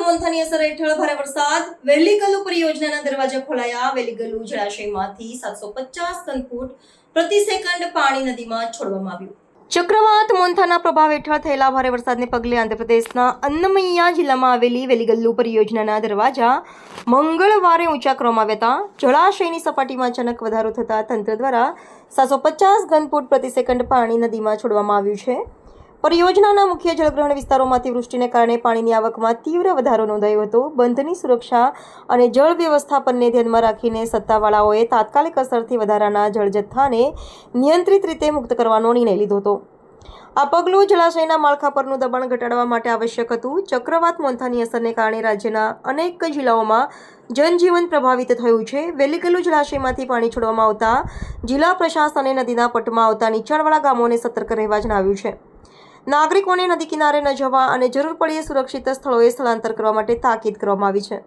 મોથાની અસર હેઠળ ભારે વરસાદ. વેલીગલ્લુ પરિયોજનાના દરવાજા ખોલાયા. વેલીગલ્લુ જળાશયમાંથી સાતસો પચાસ ઘન ફૂટ પ્રતિ સેકન્ડ પાણી નદીમાં છોડવામાં આવ્યું. ચક્રવાત મોન્થાના પ્રભાવ હેઠળ થયેલા ભારે વરસાદને પગલે આંધ્રપ્રદેશના અન્નમૈયા જિલ્લામાં આવેલી વેલીગલ્લુ પરિયોજનાના દરવાજા મંગળવારે ઊંચા કરવામાં આવ્યા હતા. જળાશયની સપાટીમાં અચાનક વધારો થતાં તંત્ર દ્વારા સાતસો પચાસ ઘન ફૂટ પ્રતિ સેકન્ડ પાણી નદીમાં છોડવામાં આવ્યું છે. પરિયોજનાના મુખ્ય જળગ્રહણ વિસ્તારોમાંથી વૃષ્ટિને કારણે પાણીની આવકમાં તીવ્ર વધારો નોંધાયો હતો. બંધની સુરક્ષા અને જળ વ્યવસ્થાપનને ધ્યાનમાં રાખીને સત્તાવાળાઓએ તાત્કાલિક અસરથી વધારાના જળજથ્થાને નિયંત્રિત રીતે મુક્ત કરવાનો નિર્ણય લીધો હતો. આ પગલું જળાશયના માળખા પરનું દબાણ ઘટાડવા માટે આવશ્યક હતું. ચક્રવાત મોન્થાની અસરને કારણે રાજ્યના અનેક જિલ્લાઓમાં જનજીવન પ્રભાવિત થયું છે. વેલીગલ્લુ જળાશયમાંથી પાણી છોડવામાં આવતા જિલ્લા પ્રશાસને નદીના પટમાં આવતા નીચાણવાળા ગામોને સતર્ક રહેવા જણાવ્યું છે. નાગરિકોને નદી કિનારે ન જવા અને જરૂર પડીએ સુરક્ષિત સ્થળોએ સ્થળાંતર કરવા માટે તાકીદ કરવામાં આવી છે.